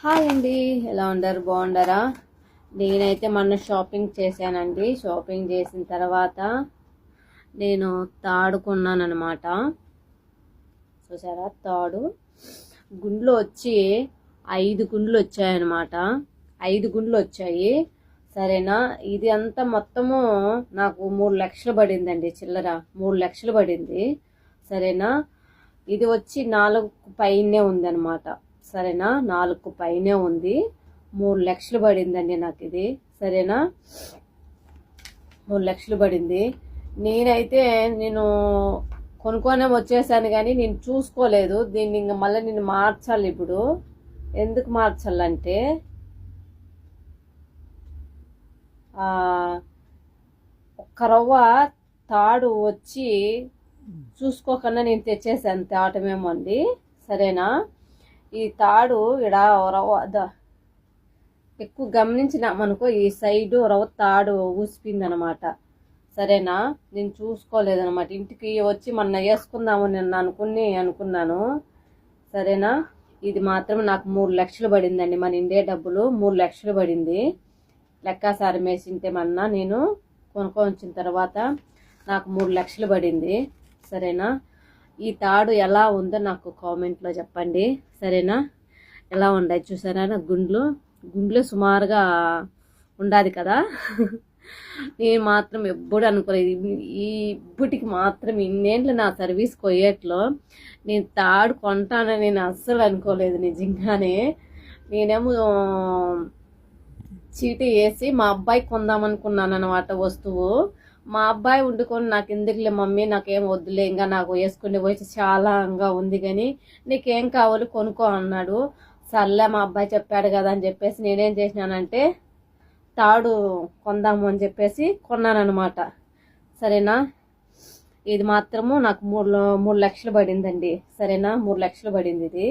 Hi అండి ఎలా ఉండరు బాగుండరా నేనైతే మొన్న షాపింగ్ చేశానండి. షాపింగ్ చేసిన తర్వాత నేను తాడు కొన్నానమాట చూసారా? తాడు. గుండ్లు వచ్చి ఐదు గుండ్లు వచ్చాయన్నమాట. ఐదు గుండ్లు వచ్చాయి. సరేనా? ఇది అంతా మొత్తము నాకు మూడు లక్షలు పడిందండి చిల్లర. మూడు లక్షలు పడింది. సరేనా? ఇది వచ్చి నాలుగు పైనే ఉందన్నమాట. సరేనా? నాలుగు పైనే ఉంది. మూడు లక్షలు పడిందండి నాకు ఇది సరేనా? మూడు లక్షలు పడింది. నేనైతే నేను కొనుక్కొనే వచ్చేసాను కానీ నేను చూసుకోలేదు. దీన్ని ఇంకా మళ్ళీ నేను మార్చాలి ఇప్పుడు. ఎందుకు మార్చాలంటే ఒక్క రవ్వ తాడు వచ్చి చూసుకోకుండా నేను తెచ్చేసాను. తాటమేమో అండి. సరేనా? ఈ తాడు ఇడ రవ్వ ఎక్కువ ఎక్కువ గమనించినామనుకో ఈ సైడు రవ్వ తాడు ఊసిపోయిందనమాట. సరేనా? నేను చూసుకోలేదనమాట. ఇంటికి వచ్చి మొన్న వేసుకుందాము నేను అనుకుని అనుకున్నాను. సరేనా? ఇది మాత్రం నాకు మూడు లక్షలు పడిందండి. మన ఇండియా డబ్బులు మూడు లక్షలు పడింది. లెక్కాసారం వేసింటే మొన్న నేను కొనుక్కొని వచ్చిన తర్వాత నాకు మూడు లక్షలు పడింది. సరేనా? ఈ తాడు ఎలా ఉందో నాకు కామెంట్లో చెప్పండి. సరేనా? ఎలా ఉన్నాయి చూసారా? గుండ్లు. గుండ్లు సుమారుగా ఉండాది కదా. నేను మాత్రం ఎప్పుడు అనుకోలేదు. ఈ ఇప్పటికి మాత్రం ఇన్నేళ్ళు నా సర్వీస్ కొయ్యట్లో నేను తాడు కొంటానని నేను అస్సలు అనుకోలేదు నిజంగానే. నేనేమో చీటీ వేసి మా అబ్బాయికి కొందామనుకున్నాను అనమాట వస్తువు. మా అబ్బాయి వండుకొని నాకు ఎందుకులే మమ్మీ నాకేం వద్దులే ఇంకా నాకు వేసుకునే వయసు చాలా ఇంకా ఉంది కానీ నీకేం కావాలి కొనుక్కో అన్నాడు. సర్లే మా అబ్బాయి చెప్పాడు కదా అని చెప్పేసి నేనేం చేసినానంటే తాడు కొందాము అని చెప్పేసి కొన్నానమాట సరేనా? ఇది మాత్రము నాకు మూడు మూడు లక్షలు పడిందండి. సరేనా? మూడు లక్షలు పడింది ఇది.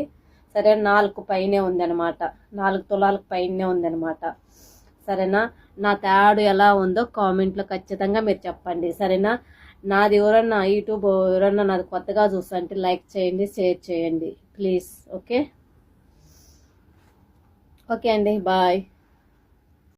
సరే నాలుగు పైనే ఉందన్నమాట. నాలుగు తులాలకు పైనే ఉందన్నమాట. సరేనా? నా తాడు ఎలా ఉందో కామెంట్లో ఖచ్చితంగా మీరు చెప్పండి. సరేనా? నాది ఎవరన్నా యూట్యూబ్ ఎవరన్నా నాది కొత్తగా చూస్తుంటే లైక్ చేయండి షేర్ చేయండి. Please okay? ఓకే అండి బాయ్.